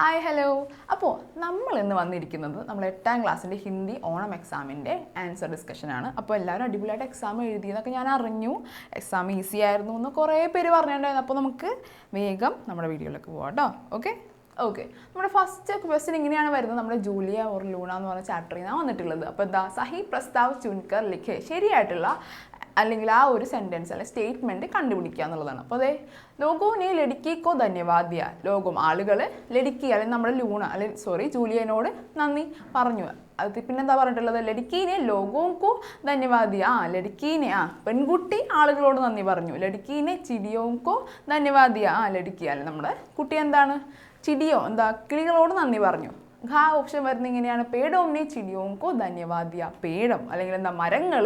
Hi hello അപ്പോൾ നമ്മൾ ഇന്ന് വന്നിരിക്കുന്നത് നമ്മൾ എട്ടാം ക്ലാസ്സിന്റെ ഹിന്ദി ഓണം എക്സാമിന്റെ ആൻസർ ഡിസ്കഷനാണ് അപ്പോൾ എല്ലാവരും അടിപൊളിയായിട്ട് എക്സാം എഴുതിയെന്നൊക്കെ ഞാൻ അറിഞ്ഞു. എക്സാം ഈസി ആയിരുന്നു എന്ന് കുറേ പേര് പറഞ്ഞിട്ടുണ്ടായിരുന്നു. അപ്പോൾ നമുക്ക് വേഗം നമ്മുടെ വീഡിയോയിലേക്ക് പോകാം കേട്ടോ ഓക്കെ ഓക്കെ നമ്മുടെ ഫസ്റ്റ് ക്വസ്റ്റ്യൻ ഇങ്ങനെയാണ് വരുന്നത്. നമ്മുടെ ജൂലിയ ഓർ ലൂണ എന്ന് പറഞ്ഞ ചാപ്റ്ററിൽ നിന്നാണ് വന്നിട്ടുള്ളത്. അപ്പോൾ എന്താ? സഹി പ്രസ്താവ് ചുൻകർ ലിഖെ. ശരിയായിട്ടുള്ള അല്ലെങ്കിൽ ആ ഒരു സെന്റൻസ് അല്ലെങ്കിൽ സ്റ്റേറ്റ്മെന്റ് കണ്ടുപിടിക്കുക എന്നുള്ളതാണ്. അപ്പോൾ അതെ ലോകോനെ ലഡിക്കിക്കോ ധന്യവാദ്യ. ലോകം ആളുകൾ ലഡിക്കി അല്ലെങ്കിൽ നമ്മുടെ ലൂണ അല്ലെങ്കിൽ സോറി ജൂലിയനോട് നന്ദി പറഞ്ഞു. അത് പിന്നെന്താ പറഞ്ഞിട്ടുള്ളത്? ലഡിക്കീനെ ലോകോക്കോ ധന്യവാദിയ. ആ ലഡിക്കീനെ ആ പെൺകുട്ടി ആളുകളോട് നന്ദി പറഞ്ഞു. ലഡിക്കീനെ ചിടിയോക്കോ ധന്യവാദിയ. ആ ലഡിക്കി അല്ലെ നമ്മുടെ കുട്ടി എന്താണ്? ചിടിയോ എന്താ കിളികളോട് നന്ദി പറഞ്ഞു. ഘാ ഓപ്ഷൻ വരുന്ന ഇങ്ങനെയാണ്. പേടോമിനെ ചിടിയോങ്കോ ധന്യവാദിയ. പേടം അല്ലെങ്കിൽ എന്താ മരങ്ങൾ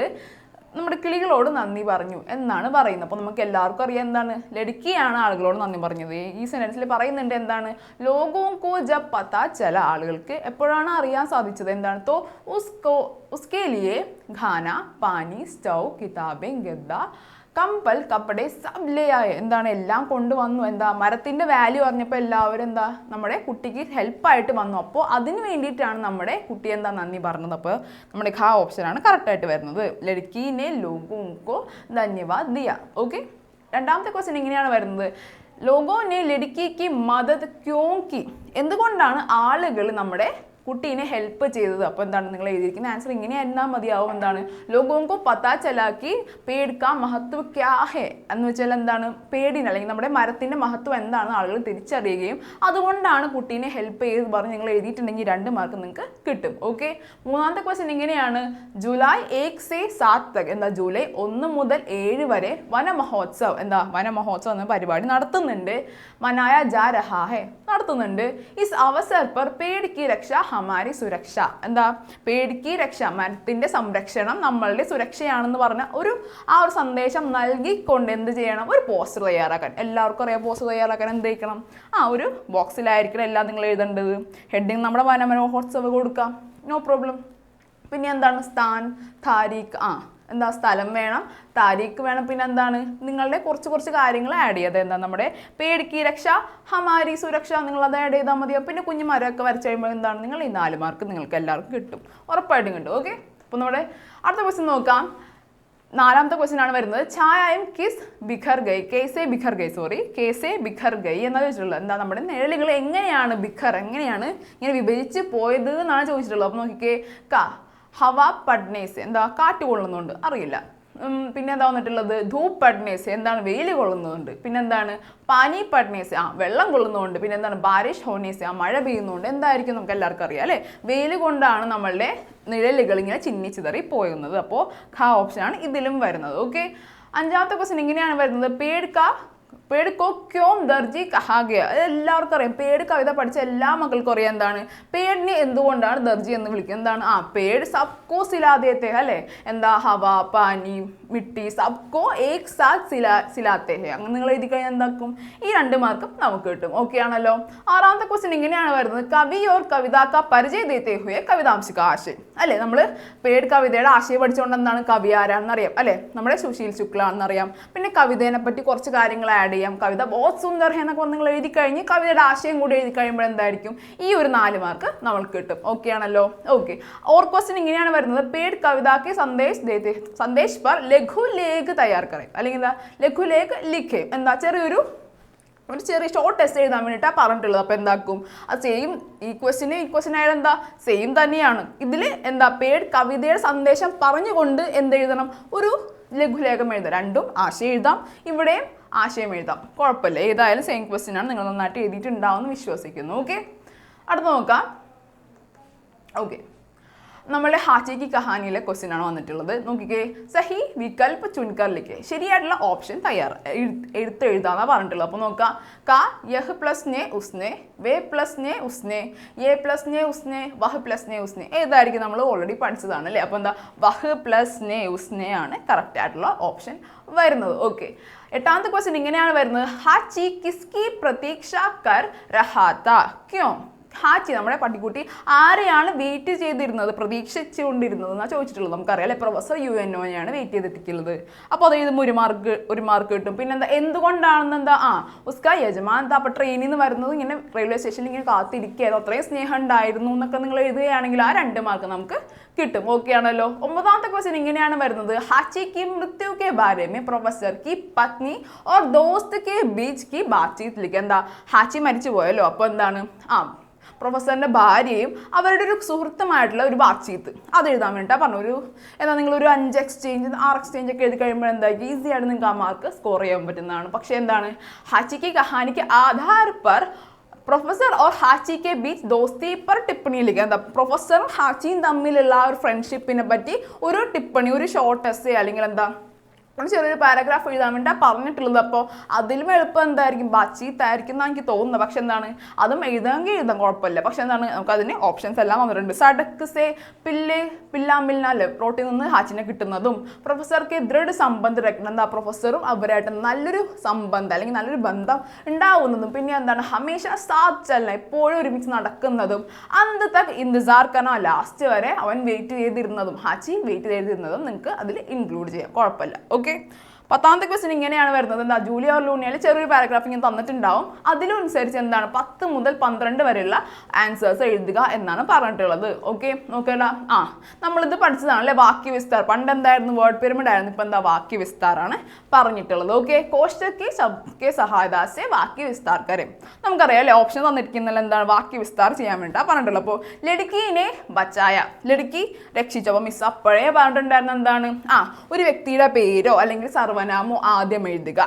നമ്മുടെ കിളികളോട് നന്ദി പറഞ്ഞു എന്നാണ് പറയുന്നത്. അപ്പോൾ നമുക്ക് എല്ലാവർക്കും അറിയാം എന്താണ്? ലടുക്കിയാണ് ആളുകളോട് നന്ദി പറഞ്ഞത്. ഈ സെന്റൻസിൽ പറയുന്നുണ്ട് എന്താണ്? ലോകവും കോ ജബ് പത്ത ചില ആളുകൾക്ക് എപ്പോഴാണ് അറിയാൻ സാധിച്ചത്? എന്താണ്? തോ ഉസ്കോ ഉസ്കെ ലിയെ ഖാന പാനി സ്റ്റൗ കിതാബെ ഗദ്ദ കമ്പൽ കപ്പടെ സബ്ലയായ എന്താണ്? എല്ലാം കൊണ്ടുവന്നു. എന്താ? മരത്തിന്റെ വാല്യൂ പറഞ്ഞപ്പോൾ എല്ലാവരും എന്താ? നമ്മുടെ കുട്ടിക്ക് ഹെൽപ്പായിട്ട് വന്നു. അപ്പോൾ അതിന് വേണ്ടിയിട്ടാണ് നമ്മുടെ കുട്ടി എന്താ നന്ദി പറഞ്ഞത്. അപ്പോൾ നമ്മുടെ ഖാ ഓപ്ഷനാണ് കറക്റ്റായിട്ട് വരുന്നത്. ലഡ്ക്കീനെ ലോകോങ്കോ ധന്യവാദ് ദിയ ഓക്കെ രണ്ടാമത്തെ ക്വസ്റ്റ്യൻ ഇങ്ങനെയാണ് വരുന്നത്? ലോകോനെ ലടുക്കിക്ക് മദത് ക്യോങ്കി. എന്തുകൊണ്ടാണ് ആളുകൾ നമ്മുടെ കുട്ടീനെ ഹെൽപ്പ് ചെയ്തത്. അപ്പോൾ എന്താണ് നിങ്ങൾ എഴുതിയിരിക്കുന്ന ആൻസർ ഇങ്ങനെ എന്നാൽ മതിയാവും. എന്താണ്? ലോകോങ്കോ പത്താ ചലാക്കി പേടിക്ക മഹത്വ ക്യാ ഹേ എന്ന് വെച്ചാൽ എന്താണ്? പേടിന് അല്ലെങ്കിൽ നമ്മുടെ മരത്തിന്റെ മഹത്വം എന്താണ് ആളുകൾ തിരിച്ചറിയുകയും അതുകൊണ്ടാണ് കുട്ടീനെ ഹെൽപ്പ് ചെയ്ത് പറഞ്ഞ് നിങ്ങൾ എഴുതിയിട്ടുണ്ടെങ്കിൽ രണ്ട് മാർക്ക് നിങ്ങൾക്ക് കിട്ടും. ഓക്കെ മൂന്നാമത്തെ ക്വസ്റ്റ്യൻ ഇങ്ങനെയാണ്. ജൂലൈ ഏക് സേ സാത് തക് എന്താ? ജൂലൈ ഒന്ന് മുതൽ ഏഴ് വരെ വനമഹോത്സവ്. എന്താ? വനമഹോത്സവം എന്ന പരിപാടി നടത്തുന്നുണ്ട്. മനായ ജാ രഹാ ഹെ. നടത്തുന്നുണ്ട്. ഈ അവസർ പർ പേടിക്ക് രക്ഷ ഹമാരി സുരക്ഷ. എന്താ? പേടിക്ക് രക്ഷ മരത്തിന്റെ സംരക്ഷണം നമ്മളുടെ സുരക്ഷയാണെന്ന് പറഞ്ഞ ഒരു ആ ഒരു സന്ദേശം നൽകിക്കൊണ്ട് എന്ത് ചെയ്യണം? ഒരു പോസ്റ്റർ തയ്യാറാക്കാൻ. എല്ലാവർക്കും അറിയാം പോസ്റ്റർ തയ്യാറാക്കാൻ എന്ത് ചെയ്യണം ആ ഒരു ബോക്സിലായിരിക്കണം എല്ലാം നിങ്ങൾ എഴുതേണ്ടത്. ഹെഡിങ് നമ്മുടെ വനമനോഹോത്സവ് കൊടുക്കാം. നോ പ്രോബ്ലം പിന്നെ എന്താണ്? സ്ഥാൻ താരീഖ് ആ. എന്താ സ്ഥലം വേണം താരീഖ് വേണം പിന്നെ എന്താണ്? നിങ്ങളുടെ കുറച്ച് കുറച്ച് കാര്യങ്ങൾ ആഡ് ചെയ്തത് എന്താ നമ്മുടെ പേടിക്ക് രക്ഷ ഹമാരി സുരക്ഷ നിങ്ങൾ അത് ആഡ് ചെയ്താൽ മതിയോ? പിന്നെ കുഞ്ഞു മരമൊക്കെ വരച്ച് കഴിയുമ്പോൾ എന്താണ്? നിങ്ങൾ ഈ നാല് മാർക്ക് നിങ്ങൾക്ക് എല്ലാവർക്കും കിട്ടും. ഉറപ്പായിട്ടും കിട്ടും. ഓക്കെ അപ്പോൾ നമ്മുടെ അടുത്ത ക്വസ്റ്റ്യൻ നോക്കാം. നാലാമത്തെ ക്വസ്റ്റ്യൻ ആണ് വരുന്നത്. ഛായായും കിസ് ബിഖർ ഗൈ കേസെ ബിഖർ ഗൈ സോറി കേസെ ബിഖർ ഗൈ എന്നാ ചോദിച്ചിട്ടുള്ളത്. എന്താ? നമ്മുടെ നിഴലുകൾ എങ്ങനെയാണ് ബിഖർ എങ്ങനെയാണ് ഇങ്ങനെ വിഭജിച്ച് പോയത് എന്നാണ് ചോദിച്ചിട്ടുള്ളത്. അപ്പോൾ നോക്കിക്കേ. കാ ഹവ പഡ്നേസ് എന്താ കാറ്റ് കൊള്ളുന്നുണ്ട്? അറിയില്ല. പിന്നെ എന്താ വന്നിട്ടുള്ളത്? ധൂപ് പഡ്നേസ് എന്താണ് വെയിൽ കൊള്ളുന്നുണ്ട്. പിന്നെ എന്താണ് പാനി പഡ്നേസ് ആ വെള്ളം കൊള്ളുന്നുണ്ട്. പിന്നെ എന്താണ് ബാരിഷ് ഹോനേസ് ആ മഴ പെയ്യുന്നുണ്ട്. എന്തായിരിക്കും നമുക്ക് എല്ലാവർക്കും അറിയാം അല്ലേ? വെയിൽ കൊണ്ടാണ് നമ്മളുടെ നിഴലുകൾ ഇങ്ങനെ ചിന്നിച്ചിതറി പോകുന്നത് അപ്പോൾ ഖാ ഓപ്ഷനാണ് ഇതിലും വരുന്നത്. ഓക്കെ? അഞ്ചാമത്തെ ക്വസ്റ്റ്യൻ ഇങ്ങനെയാണ് വരുന്നത്. പേഡ് കാ പേട് ക്യോം ദർജി കഹാഗയ അത് എല്ലാവർക്കും അറിയാം. പേട് കവിത പഠിച്ച എല്ലാ മക്കൾക്കും അറിയാം എന്താണ്. പേടിനെ എന്തുകൊണ്ടാണ് ദർജി എന്ന് വിളിക്കുന്നത്? എന്താണ്? ആ പേട് സബ്കോ സിലാദേത്തെ അല്ലേ? എന്താ? ഹവ പാനി മിട്ടി സബ്കോ ഏക് സാ സിലാ സിലാത്തെ. അങ്ങനെ നിങ്ങൾ എഴുതി കഴിഞ്ഞാൽ എന്താക്കും? ഈ രണ്ട് മാർക്കും നമുക്ക് കിട്ടും. ഓക്കെ ആണല്ലോ? ആറാമത്തെ ക്വസ്റ്റ്യൻ ഇങ്ങനെയാണ് വരുന്നത്. കവി ഓർ കവിതാക്ക പരിചയ ദേത്തെ ഹുയെ കവിതാംശിക ആശയം. അല്ലേ? നമ്മൾ പേട് കവിതയുടെ ആശയം പഠിച്ചുകൊണ്ട് എന്താണ്? കവി ആരാണെന്ന് അറിയാം അല്ലേ? നമ്മുടെ സുശീൽ ശുക്ല ആണെന്നറിയാം പിന്നെ കവിതേനെ പറ്റി കുറച്ച് കാര്യങ്ങൾ ചെയ്യാം. കവിത ബോത്ത് സുന്ദർ എന്നൊക്കെ എന്നൊക്കെ നിങ്ങൾ എഴുതി കഴിഞ്ഞ് കവിതയുടെ ആശയം കൂടി എഴുതി കഴിയുമ്പോൾ എന്തായിരിക്കും? ഈ ഒരു നാല് മാർക്ക് നമ്മൾക്ക് കിട്ടും. ഓക്കെ ആണല്ലോ? ഓക്കെ ഓർ ക്വസ്റ്റ്യൻ ഇങ്ങനെയാണ് വരുന്നത്. പേഡ് കവിതാക്ക് സന്ദേശ് സന്ദേശ് പർ ലഘു ലേഖ് തയ്യാർ അല്ലെങ്കിൽ എന്താ? ലഘു ലേഖ് ലിഖേ. എന്താ? ചെറിയൊരു ഒരു ചെറിയ ഷോർട്ട് ടെസ്റ്റ് എഴുതാൻ വേണ്ടിയിട്ടാണ് പറഞ്ഞിട്ടുള്ളത്. അപ്പോൾ എന്താക്കും? ആ സെയിം ഈ ക്വസ്റ്റിന് ഈ ക്വസ്റ്റിൻ ആയാലും എന്താ? സെയിം തന്നെയാണ്. ഇതിൽ എന്താ? പേഡ് കവിതയുടെ സന്ദേശം പറഞ്ഞുകൊണ്ട് എന്ത് എഴുതണം ഒരു ലഘുലേഖം എഴുതാം. രണ്ടും ആശയം എഴുതാം. ഇവിടെയും ആശയം എഴുതാം. കുഴപ്പമില്ല. ഏതായാലും സെയിം ക്വസ്റ്റ്യൻ ആണ് നിങ്ങൾ നന്നായിട്ട് എഴുതിയിട്ടുണ്ടാവുമെന്ന് വിശ്വസിക്കുന്നു. ഓക്കെ അടുത്ത് നോക്കാം. ഓക്കെ ഹാച്ചി കി കഹാനിയിലെ ക്വസ്റ്റ്യൻ ആണ് വന്നിട്ടുള്ളത്. നോക്കിക്കേ. സഹി വികൽപ്പ് ചുൻകർലിക്ക് ശരിയായിട്ടുള്ള ഓപ്ഷൻ തയ്യാർ എഴു- എഴുത്ത് എഴുതാന്നാണ് പറഞ്ഞിട്ടുള്ളത്. അപ്പോൾ നോക്കാം. ക യഹ് പ്ലസ് നെ ഉസ്നെ വേ പ്ലസ് നെ ഉസ്നെ എ പ്ലസ് നെ ഉസ്നെ വഹ് പ്ലസ് നെ ഉസ്നെ. ഏതായിരിക്കും നമ്മൾ ഓൾറെഡി പഠിച്ചതാണ് അല്ലേ? അപ്പോൾ എന്താ? വഹ് പ്ലസ് നെ ഉസ്നെ ആണ് കറക്റ്റ് ആയിട്ടുള്ള ഓപ്ഷൻ വരുന്നത്. ഓക്കെ എട്ടാമത്തെ ക്വസ്റ്റ്യൻ ഇങ്ങനെയാണ് വരുന്നത്. ഹാ ചി കിസ്കി പ്രതീക്ഷ കർ രഹാത്ത ക്യോ? ഹാച്ചി നമ്മുടെ പട്ടിക്കുട്ടി ആരെയാണ് വെയിറ്റ് ചെയ്തിരുന്നത് പ്രതീക്ഷിച്ചുകൊണ്ടിരുന്നത് എന്നാണ് ചോദിച്ചിട്ടുള്ളത്. നമുക്കറിയാം അല്ലെ? പ്രൊഫസർ യു എൻ ഒനെയാണ് വെയിറ്റ് ചെയ്തെത്തിക്കുന്നത്. അപ്പോൾ അതായത് ഒരു മാർക്ക് ഒരു മാർക്ക് കിട്ടും. പിന്നെന്താ എന്തുകൊണ്ടാണെന്ന് എന്താ? ആ ഉസ്ക യജമാൻ എന്താ അപ്പോൾ ട്രെയിനിൽ നിന്ന് വരുന്നത് ഇങ്ങനെ റെയിൽവേ സ്റ്റേഷനിൽ ഇങ്ങനെ കാത്തിരിക്കുകയായിരുന്നു അത്രയും സ്നേഹം ഉണ്ടായിരുന്നു എന്നൊക്കെ നിങ്ങൾ എഴുതുകയാണെങ്കിൽ ആ രണ്ട് മാർക്ക് നമുക്ക് കിട്ടും. ഓക്കെ ആണല്ലോ? ഒമ്പതാമത്തെ ക്വസ്റ്റ്യൻ ഇങ്ങനെയാണ് വരുന്നത്. ഹാച്ചി കി മൃത്യു കെ ബാരേമേ പ്രൊഫസർ കി പത്നി ഓർ ദോസ്ത് കെ ബീച്ച് കി ബാത്ചീത്തിലേക്ക് എന്താ? ഹാച്ചി മരിച്ചു പോയല്ലോ അപ്പോൾ എന്താണ്? ആ പ്രൊഫസറിന്റെ ഭാര്യയും അവരുടെ ഒരു സുഹൃത്തുമായിട്ടുള്ള ഒരു ബാത്ചീത്ത് അത് എഴുതാൻ വേണ്ടിയിട്ടാണ് പറഞ്ഞു ഒരു എന്താ നിങ്ങൾ ഒരു അഞ്ച് എക്സ്ചേഞ്ച് ആറ് എക്സ്ചേഞ്ച് ഒക്കെ എഴുതി കഴിയുമ്പോൾ എന്താ ഈസി ആയിട്ട് നിങ്ങൾക്ക് ആ മാർക്ക് സ്കോർ ചെയ്യാൻ പറ്റുന്നതാണ്. പക്ഷേ എന്താണ്? ഹച്ചിക്ക് കഹാനിക്ക് ആധാർ പർ പ്രൊഫസർ ഓർ ഹാച്ചി കെ ബീച്ച് ദോസ്തി പർ ടിപ്പണിയിലേക്ക്. എന്താ? പ്രൊഫസറും ഹാച്ചിയും തമ്മിലുള്ള ആ ഒരു ഫ്രണ്ട്ഷിപ്പിനെ പറ്റി ഒരു ടിപ്പണി ഒരു ഷോർട്ട് എസ്സേ അല്ലെങ്കിൽ എന്താ? ഒരു ചെറിയൊരു പാരഗ്രാഫ് എഴുതാൻ വേണ്ടി പറഞ്ഞിട്ടുള്ളത്. അപ്പോൾ അതിലും എളുപ്പം എന്തായിരിക്കും? ബച്ചീത്തായിരിക്കും എന്നാണ് എനിക്ക് തോന്നുന്നത്. പക്ഷെ എന്താണ്? അതും എഴുതാമെങ്കിൽ എഴുതാം കുഴപ്പമില്ല. പക്ഷെ എന്താണ്? നമുക്ക് അതിന് ഓപ്ഷൻസ് എല്ലാം വന്നിട്ടുണ്ട്. സടക്ക് സേ പില്ല് പില്ലാമില്ലാൽ റോട്ടിൽ നിന്ന് ഹാച്ചിനെ കിട്ടുന്നതും പ്രൊഫസർക്ക് ദൃഢ സംബന്ധം രക്കണം എന്താ പ്രൊഫസറും അവരായിട്ട് നല്ലൊരു സംബന്ധം അല്ലെങ്കിൽ നല്ലൊരു ബന്ധം ഉണ്ടാവുന്നതും പിന്നെ എന്താണ്? ഹമേഷ സാത്ത് ചലന എപ്പോഴും ഒരുമിച്ച് നടക്കുന്നതും അന്ത് തക് ഇന്തിസാർ കനോ ലാസ്റ്റ് വരെ അവൻ വെയിറ്റ് ചെയ്തിരുന്നതും ഹാച്ചി വെയിറ്റ് ചെയ്തിരുന്നതും നിങ്ങൾക്ക് അതിൽ ഇൻക്ലൂഡ് ചെയ്യാം. കുഴപ്പമില്ല. ഓക്കെ പത്താമത്തെ ക്വസ്റ്റ്യൻ ഇങ്ങനെയാണ് വരുന്നത്. എന്താ ജൂലിയ ലൂണിയയിൽ ചെറിയൊരു പാരഗ്രാഫ് ഇങ്ങനെ തന്നിട്ടുണ്ടാവും. അതിനനുസരിച്ച് എന്താണ് പത്ത് മുതൽ പന്ത്രണ്ട് വരെയുള്ള ആൻസേഴ്സ് എഴുതുക എന്നാണ് പറഞ്ഞിട്ടുള്ളത്. ഓക്കെ നോക്കണ്ട ആ നമ്മളിത് പഠിച്ചതാണ് അല്ലേ വാക്യ വിസ്താർ. പണ്ട് എന്തായിരുന്നു? വേർഡ് പിരമിഡ് ആയിരുന്നു. ഇപ്പം എന്താ? വാക്യ വിസ്താറാണ് പറഞ്ഞിട്ടുള്ളത്. ഓക്കെ കോഷ്ടക്ക് ശബ്ദ സഹായദാസെ വാക്യ വിസ്താർക്കരെ. നമുക്കറിയാം അല്ലേ? ഓപ്ഷൻ തന്നിരിക്കുന്നതിൽ എന്താണ് വാക്യ വിസ്താർ ചെയ്യാൻ വേണ്ടിയിട്ടാണ് പറഞ്ഞിട്ടുള്ളത്. അപ്പോൾ ലടുക്കീനെ ബച്ചായ. ലടുക്കി രക്ഷിച്ചു അപ്പോൾ മിസ് അപ്പോഴേ പറഞ്ഞിട്ടുണ്ടായിരുന്ന എന്താണ്? ആ ഒരു വ്യക്തിയുടെ പേരോ അല്ലെങ്കിൽ സർവനാമോ ആദ്യം എഴുതുക.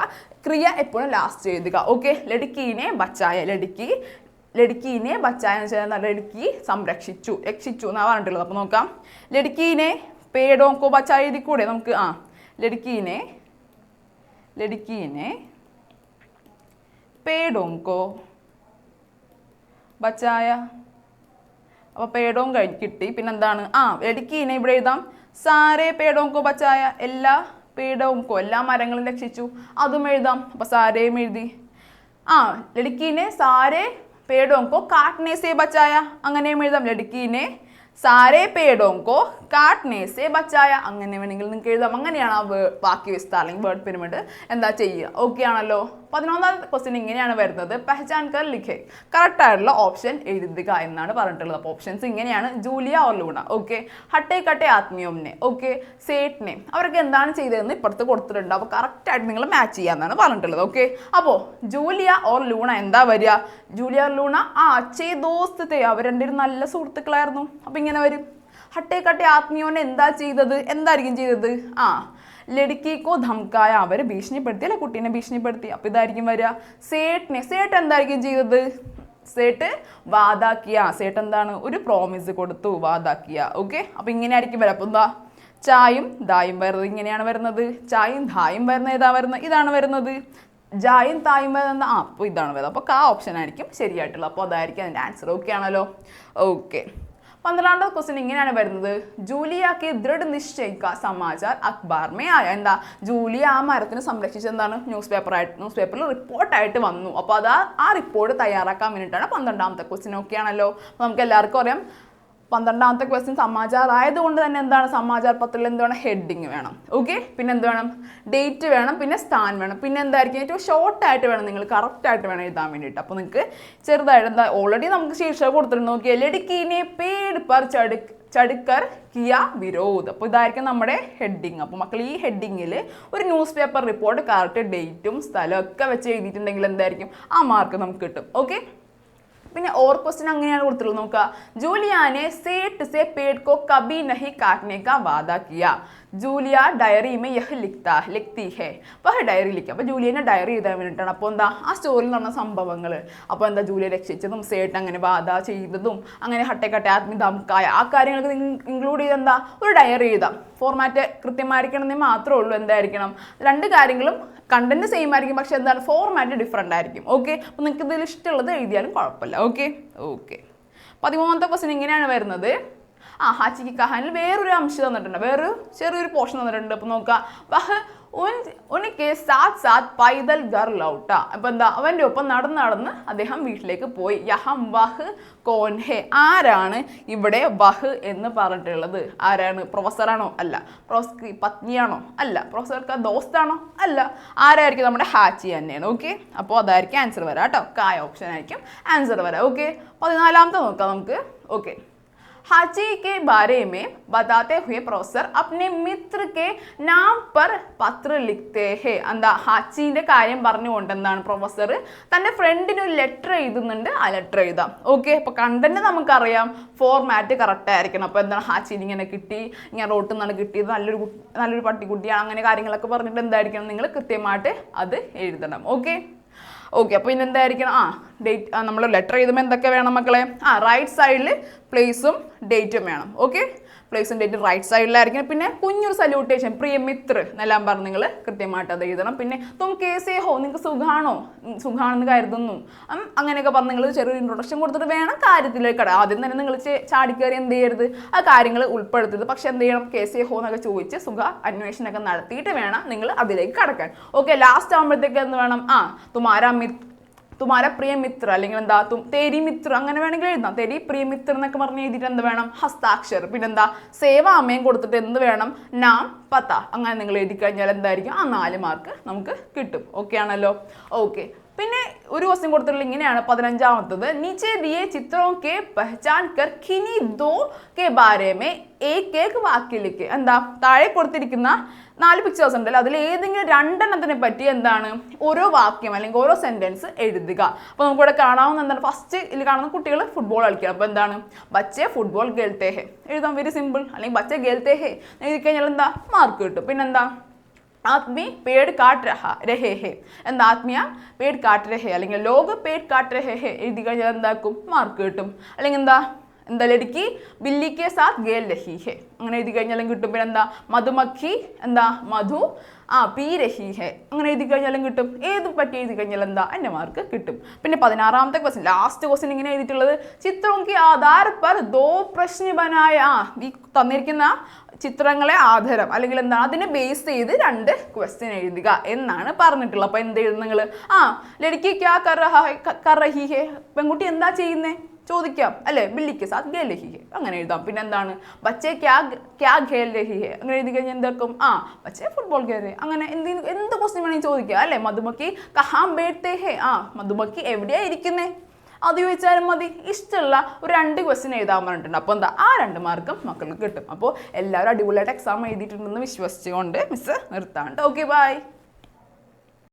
ക്രിയ എപ്പോഴും ലാസ്റ്റ് എഴുതുക. ഓക്കെ ലടുക്കീനെ ബച്ചായ ലടുക്കി ലടുക്കീനെ ബച്ചായ എന്ന് വെച്ചാൽ ലടുക്കി സംരക്ഷിച്ചു. രക്ഷിച്ചു എന്നാണ് പറഞ്ഞിട്ടുള്ളത്. അപ്പോൾ നോക്കാം. ലടുക്കീനെ പേടോക്കോ ബച്ചായ എഴുതി കൂടെ നമുക്ക്? ആ. ലടുക്കീനെ ലടുക്കീനെ പേടോങ്കോ ബച്ചായ അപ്പോൾ പേടവും കഴി കിട്ടി. പിന്നെന്താണ്? ആ ലടുക്കീനെ ഇവിടെ എഴുതാം. സാരേ പേടോങ്കോ ബച്ചായ എല്ലാ പേടോങ്കോ കൊല്ലാ മരങ്ങളും രക്ഷിച്ചു. അതും എഴുതാം. അപ്പോൾ സാരയും എഴുതി. ആ ലടുക്കീനെ സാരേ പേടോങ്കോ കാട്ട്നെ സേ ബച്ചായ. അങ്ങനെയും എഴുതാം. ലടുക്കീനെ സാരേ പേടോങ്കോ കാട്ട്നെ സേ ബച്ചായ. അങ്ങനെ വേണമെങ്കിൽ നിങ്ങൾക്ക് എഴുതാം. അങ്ങനെയാണ് ആ വാക്യ വിസ്താർ അല്ലെങ്കിൽ വേർഡ് പിരമിഡ് എന്താ ചെയ്യുക. ഓക്കെ ആണല്ലോ. പതിനൊന്നാമത്തെ ക്വസ്റ്റ്യൻ ഇങ്ങനെയാണ് വരുന്നത്. പെഹ്ചാൻ കർ ലിഖെ കറക്റ്റ് ആയിട്ടുള്ള ഓപ്ഷൻ എഴുതുക എന്നാണ് പറഞ്ഞിട്ടുള്ളത്. അപ്പോൾ ഓപ്ഷൻസ് ഇങ്ങനെയാണ്. ജൂലിയ ഓർ ലൂണ ഓക്കെ ഹട്ടേ കട്ടെ ആത്മീയോമിനെ ഓക്കെ സേട്ടിനെ അവർക്ക് എന്താണ് ചെയ്തതെന്ന് ഇപ്പുറത്ത് കൊടുത്തിട്ടുണ്ട്. അപ്പോൾ കറക്റ്റായിട്ട് നിങ്ങൾ മാച്ച് ചെയ്യാമെന്നാണ് പറഞ്ഞിട്ടുള്ളത് ഓക്കെ അപ്പോൾ ജൂലിയ ഓർ ലൂണ എന്താ വരിക? ജൂലിയ ഓർ ലൂണ ആ അച്ഛേ ദോസ്തത്തെ അവർ എന്റെ ഒരു നല്ല സുഹൃത്തുക്കളായിരുന്നു. അപ്പോൾ ഇങ്ങനെ വരും. ഹട്ടേ കട്ടെ ആത്മീയോനെ എന്താ ചെയ്തത്? എന്തായിരിക്കും ചെയ്തത്? ആ ലടുക്കിക്കോ ധംകായ അവർ ഭീഷണിപ്പെടുത്തി അല്ലെ കുട്ടീനെ ഭീഷണിപ്പെടുത്തി? അപ്പോൾ ഇതായിരിക്കും വരിക. സേട്ടിനെ സേട്ട് എന്തായിരിക്കും ചെയ്തത്? സേട്ട് വാദാക്കിയ സേട്ട് എന്താണ്? ഒരു പ്രോമിസ് കൊടുത്തു വാദാക്കിയ. ഓക്കെ അപ്പോൾ ഇങ്ങനെ ആയിരിക്കും വരാം അപ്പോൾ എന്താ? ചായും ദായും വരുന്നത്. ഇങ്ങനെയാണ് വരുന്നത്. ചായും ധായും വരുന്ന ഏതാ വരുന്നത്? ഇതാണ് വരുന്നത്. ജായും തായും വരുന്ന ആ അപ്പോൾ ഇതാണ് വരുന്നത്. അപ്പോൾ ആ ഓപ്ഷൻ ആയിരിക്കും ശരിയായിട്ടുള്ളത്. അപ്പോൾ അതായിരിക്കും അതിന്റെ ആൻസർ ഓക്കെ ആണല്ലോ? ഓക്കെ പന്ത്രണ്ടാമത്തെ ക്വസ്റ്റ്യൻ ഇങ്ങനെയാണ് വരുന്നത്. ജൂലിയാക്ക് കെ ദൃഢ നിശ്ചയിക്ക കാ സമാചാർ അക്ബാർ മേ ആയ. എന്താ? ജൂലിയ ആ മരത്തിനെ സംരക്ഷിച്ച് എന്താണ്? ന്യൂസ് പേപ്പറായിട്ട് ന്യൂസ് പേപ്പറിൽ റിപ്പോർട്ടായിട്ട് വന്നു. അപ്പോൾ അത് ആ- റിപ്പോർട്ട് തയ്യാറാക്കാൻ വേണ്ടിയിട്ടാണ് പന്ത്രണ്ടാമത്തെ ക്വസ്റ്റ്യൻ ഓക്കെ ആണല്ലോ നമുക്ക് എല്ലാവർക്കും അറിയാം. പന്ത്രണ്ടാമത്തെ ക്വസ്റ്റ്യൻ സമാചാർ ആയതുകൊണ്ട് തന്നെ എന്താണ് സമാചാർ പത്രത്തിൽ എന്താണ് ഹെഡിങ് വേണം. ഓക്കെ പിന്നെ എന്ത് വേണം? ഡേറ്റ് വേണം. പിന്നെ സ്ഥാൻ വേണം. പിന്നെ എന്തായിരിക്കും? ഏറ്റവും ഷോർട്ട് ആയിട്ട് വേണം നിങ്ങൾ കറക്റ്റ് ആയിട്ട് വേണം എഴുതാൻ വേണ്ടിയിട്ട്. അപ്പോൾ നിങ്ങൾക്ക് ചെറുതായിട്ട് എന്താ ഓൾറെഡി നമുക്ക് ശീർഷകം കൊടുത്തിട്ടുണ്ട് നോക്കിയാൽ ലടുക്കീനെ പേട് പർ ചടു ചടുക്കർ കിയ വിരോധ്. അപ്പോൾ ഇതായിരിക്കും നമ്മുടെ ഹെഡിങ് അപ്പോൾ മക്കൾ ഈ ഹെഡിങ്ങിൽ ഒരു ന്യൂസ് പേപ്പർ റിപ്പോർട്ട് കറക്റ്റ് ഡേറ്റും സ്ഥലമൊക്കെ വെച്ച് എഴുതിയിട്ടുണ്ടെങ്കിൽ എന്തായിരിക്കും? ആ മാർക്ക് നമുക്ക് കിട്ടും. ഓക്കെ പിന്നെ ഓർ ക്വസ്റ്റ്യൻ അങ്ങനെയാണ് കൊടുത്തിട്ടുള്ളത് നോക്കുക ജൂലിയാനെ സേ ടിസെ പേഡ് കോ കബി നഹി കാട്ടനേക്കാ വാദ കിയ ജൂലിയ ഡയറി മേ യഹ് ലിഖ്ത ലിഖ്തി ഹേ. അപ്പോൾ ഡയറി ലിഖ്ക അപ്പോൾ ജൂലിയനെ ഡയറി എഴുതാൻ വേണ്ടിയിട്ടാണ് അപ്പോൾ എന്താ? ആ സ്റ്റോറിയിൽ നടന്ന സംഭവങ്ങൾ അപ്പോൾ എന്താ ജൂലിയ രക്ഷിച്ചതും സേട്ട് അങ്ങനെ ബാധ ചെയ്തതും അങ്ങനെ ഹട്ടേക്കട്ടെ ആത്മീയതമക്കായ ആ കാര്യങ്ങളൊക്കെ ഇൻക്ലൂഡ് ചെയ്ത് എന്താ? ഒരു ഡയറി എഴുതാം. ഫോർമാറ്റ് കൃത്യമായിരിക്കണമെന്നേ മാത്രമേ ഉള്ളൂ എന്തായിരിക്കണം. രണ്ട് കാര്യങ്ങളും കണ്ടന്റ് സെയിം ആയിരിക്കും പക്ഷെ എന്താണ്? ഫോർമാറ്റ് ഡിഫറെന്റ് ആയിരിക്കും. ഓക്കെ അപ്പോൾ നിങ്ങൾക്ക് ഇതിൽ ഇഷ്ടമുള്ളത് എഴുതിയാലും കുഴപ്പമില്ല. ഓക്കെ ഓക്കെ പതിമൂന്നാമത്തെ ക്വസ്റ്റ്യൻ ഇങ്ങനെയാണ് വരുന്നത്. ആ ഹാച്ചിക്ക് കഹാനിൽ വേറൊരു അംശം തന്നിട്ടുണ്ട്. വേറൊരു ചെറിയൊരു പോർഷൻ തന്നിട്ടുണ്ട്. അപ്പോൾ നോക്കുക ഉനിക്ക് സാത്ത് സാത്ത് പൈതൽ ഗർ ലൗട്ട. അപ്പൊ എന്താ അവന്റെ ഒപ്പം നടന്ന് നടന്ന് അദ്ദേഹം വീട്ടിലേക്ക് പോയി. യഹം വഹ് കോൻ ഹെ ആരാണ് ഇവിടെ വഹ് എന്ന് പറഞ്ഞിട്ടുള്ളത്? ആരാണ്? പ്രൊഫസറാണോ? അല്ല. പ്രൊഫസർക്ക് പത്നിയാണോ? അല്ല. പ്രൊഫസർക്ക് ദോസ്താണോ? അല്ല. ആരായിരിക്കും നമ്മുടെ ഹാച്ചി തന്നെയാണ് ഓക്കെ അപ്പോൾ അതായിരിക്കും ആൻസർ വരാം കേട്ടോ. കായ ഓപ്ഷൻ ആയിരിക്കും ആൻസർ വരാം. ഓക്കെ പതിനാലാമത്തെ നോക്കാം നമുക്ക്. ഓക്കെ हाची के बारे में बताते हुए प्रोफसर अपने मित्र के नाम पर പത്ര ലിഖ്തേ ഹേ എന്താ ഹാച്ചിന്റെ കാര്യം പറഞ്ഞുകൊണ്ട് എന്താണ് പ്രൊഫസർ തന്റെ ഫ്രണ്ടിന് ഒരു ലെറ്റർ എഴുതുന്നുണ്ട് ആ ലെറ്റർ എഴുതാം ഓക്കെ അപ്പൊ കണ്ടന്റ് നമുക്കറിയാം ഫോർമാറ്റ് കറക്റ്റ് ആയിരിക്കണം അപ്പൊ എന്താണ് ഹാച്ചിന് ഇങ്ങനെ കിട്ടി ഇങ്ങനെ റോട്ടിൽ നിന്നാണ് കിട്ടിയത് നല്ലൊരു കുട്ടി- നല്ലൊരു പട്ടിക്കുട്ടിയാണ് അങ്ങനെ കാര്യങ്ങളൊക്കെ പറഞ്ഞിട്ട് എന്തായിരിക്കണം നിങ്ങൾ കൃത്യമായിട്ട് അത് എഴുതണം ഓക്കെ ഓക്കെ അപ്പോൾ ഇനി എന്തായിരിക്കണം ആ ഡേറ്റ് നമ്മൾ ലെറ്റർ എഴുതുമ്പോൾ എന്തൊക്കെ വേണം മക്കളെ ആ റൈറ്റ് സൈഡിൽ പ്ലേസും ഡേറ്റും വേണം. ഓക്കെ പ്ലേസും ഡേറ്റും റൈറ്റ് സൈഡിലായിരിക്കണം പിന്നെ കുഞ്ഞൊരു സല്യൂട്ടേഷൻ പ്രിയ മിത്ര എന്നെല്ലാം പറഞ്ഞ് നിങ്ങൾ കൃത്യമായിട്ട് അത് എഴുതണം. പിന്നെ തും കേസേ ഹോ നിങ്ങൾക്ക് സുഖാണോ? സുഖാണെന്ന് കരുതുന്നു. അങ്ങനെയൊക്കെ പറഞ്ഞ് നിങ്ങൾ ചെറിയൊരു ഇൻട്രൊഡക്ഷൻ കൊടുത്തിട്ട് വേണം കാര്യത്തിലേക്ക് കട. ആദ്യം തന്നെ നിങ്ങൾ ചാടിക്കയറി എന്ത് ചെയ്യരുത്? ആ കാര്യങ്ങൾ ഉൾപ്പെടുത്തരുത്. പക്ഷെ എന്ത് ചെയ്യണം? കേസേ ഹോ എന്നൊക്കെ ചോദിച്ച് സുഖ അന്വേഷണമൊക്കെ നടത്തിയിട്ട് വേണം നിങ്ങൾ അതിലേക്ക് കടക്കാൻ. ഓക്കെ ലാസ്റ്റ് ആകുമ്പോഴത്തേക്ക് എന്ത് വേണം? ആ തുമാരാ മിത്ര തുമാര പ്രിയ മിത്ര അല്ലെങ്കിൽ എന്താ തും തേരി മിത്ര അങ്ങനെ വേണമെങ്കിൽ എഴുതാം. തേരി പ്രിയ മിത്ര എന്നൊക്കെ പറഞ്ഞ് എഴുതിയിട്ട് എന്ത് വേണം? ഹസ്താക്ഷർ. പിന്നെന്താ സേവാമയം കൊടുത്തിട്ട് എന്ത് വേണം? നാം പത്ത അങ്ങനെ നിങ്ങൾ എഴുതി കഴിഞ്ഞാൽ എന്തായിരിക്കും? ആ നാല് മാർക്ക് നമുക്ക് കിട്ടും. ഓക്കെ ആണല്ലോ? ഓക്കെ പിന്നെ ഒരു ക്വസ്റ്റ്യൻ കൊടുത്തിട്ടുള്ള ഇങ്ങനെയാണ്. പതിനഞ്ചാമത്തത്. നീച്ചെ ദിയെ ചിത്രോ കെ പെഹാൻ കർ ഖിനി ദോ കെ ബാരേമേ മേ ഏക് വാക്കിലേക്ക്. എന്താ? താഴെ കൊടുത്തിരിക്കുന്ന നാല് പിക്ചേഴ്സ് ഉണ്ടല്ലോ. അതിൽ ഏതെങ്കിലും രണ്ടെണ്ണത്തിനെ പറ്റി എന്താണ്? ഓരോ വാക്യം അല്ലെങ്കിൽ ഓരോ സെന്റൻസ് എഴുതുക. അപ്പോൾ നമുക്കിവിടെ കാണാവുന്ന എന്താണ്? ഫസ്റ്റ് ഇതിൽ കാണുന്ന കുട്ടികൾ ഫുട്ബോൾ കളിക്കുക. അപ്പോൾ എന്താണ്? ബച്ചെ ഫുട്ബോൾ ഗേൾത്തേഹെ എഴുതാം. വെരി സിമ്പിൾ അല്ലെങ്കിൽ ബച്ചെ ഗേൾത്തേഹെ എഴുതി കഴിഞ്ഞാൽ എന്താ? മാർക്ക് കിട്ടും. പിന്നെന്താ? ആത്മീ പേട് കാട്ട് രഹ രഹേ ഹേ. എന്താ ആത്മീയ? പേട് കാട്ട് രഹേ. അല്ലെങ്കിൽ ലോക പേട് കാട്ട് രഹേ ഹേ. എഴുതി കഴിഞ്ഞാൽ എന്താക്കും? മാർക്ക് കിട്ടും. അല്ലെങ്കിൽ എന്താ? എന്താ ലടുക്കി ബില്ലിക്ക് സാത്ത് ഗേൽ രഹി ഹെ. അങ്ങനെ എഴുതി കഴിഞ്ഞാലും കിട്ടും. പിന്നെ എന്താ? മധുമക്കി എന്താ? മധു. ആ പി രഹി ഹെ. അങ്ങനെ എഴുതി കഴിഞ്ഞാലും കിട്ടും. ഏത് പറ്റി എഴുതി കഴിഞ്ഞാൽ എന്താ? എന്റെ മാർക്ക് കിട്ടും. പിന്നെ പതിനാറാമത്തെ ക്വസ്റ്റ്യൻ ലാസ്റ്റ് ക്വസ്റ്റ്യൻ ഇങ്ങനെ എഴുതിയിട്ടുള്ളത്. ചിത്രം കി ആധാർ പർ ദോ പ്രശ്ന ബനായ. ആ ഈ തന്നിരിക്കുന്ന ചിത്രങ്ങളെ ആധാരം. അല്ലെങ്കിൽ എന്താ? അതിനെ ബേസ് ചെയ്ത് രണ്ട് ക്വസ്റ്റ്യൻ എഴുതുക എന്നാണ് പറഞ്ഞിട്ടുള്ളത്. അപ്പോൾ എന്ത് എഴുതും നിങ്ങൾ ആ ലടുക്കി ക്യാ കർ ഹെ ക- ഹേ. പെൺകുട്ടി എന്താ ചെയ്യുന്നേ? ചോദിക്കാം അല്ലേ? ബില്ലിക്ക് സാത് ഗേൽ രഹി ഹേ അങ്ങനെ എഴുതാം. പിന്നെ എന്താണ് ബച്ചേ ക്യാ ക്യാ ഖേൽ രഹി ഹേ അങ്ങനെ എഴുതി കഴിഞ്ഞാൽ എന്താക്കും? ആ ബച്ചേ ഫുട്ബോൾ രഹി അങ്ങനെ എന്ത് എന്ത് ക്വസ്റ്റ്യൻ വേണമെങ്കിൽ ചോദിക്കാം അല്ലേ? മധുമക്കി കഹാം ബേട്ടേ ഹേ ആ മധുമക്കി എവിടെയാ ഇരിക്കുന്നേ അത് ചോദിച്ചാലും മതി. ഇഷ്ടമുള്ള ഒരു രണ്ട് ക്വസ്റ്റ്യൻ എഴുതാൻ പറഞ്ഞിട്ടുണ്ട്. അപ്പോൾ എന്താ? ആ രണ്ട് മാർക്കും മക്കൾക്ക് കിട്ടും. അപ്പോൾ എല്ലാവരും അടിപൊളിയായിട്ട് എക്സാം എഴുതിയിട്ടുണ്ടെന്ന് വിശ്വസിച്ചുകൊണ്ട് മിസ് നിർത്താണ്ട്. Okay bye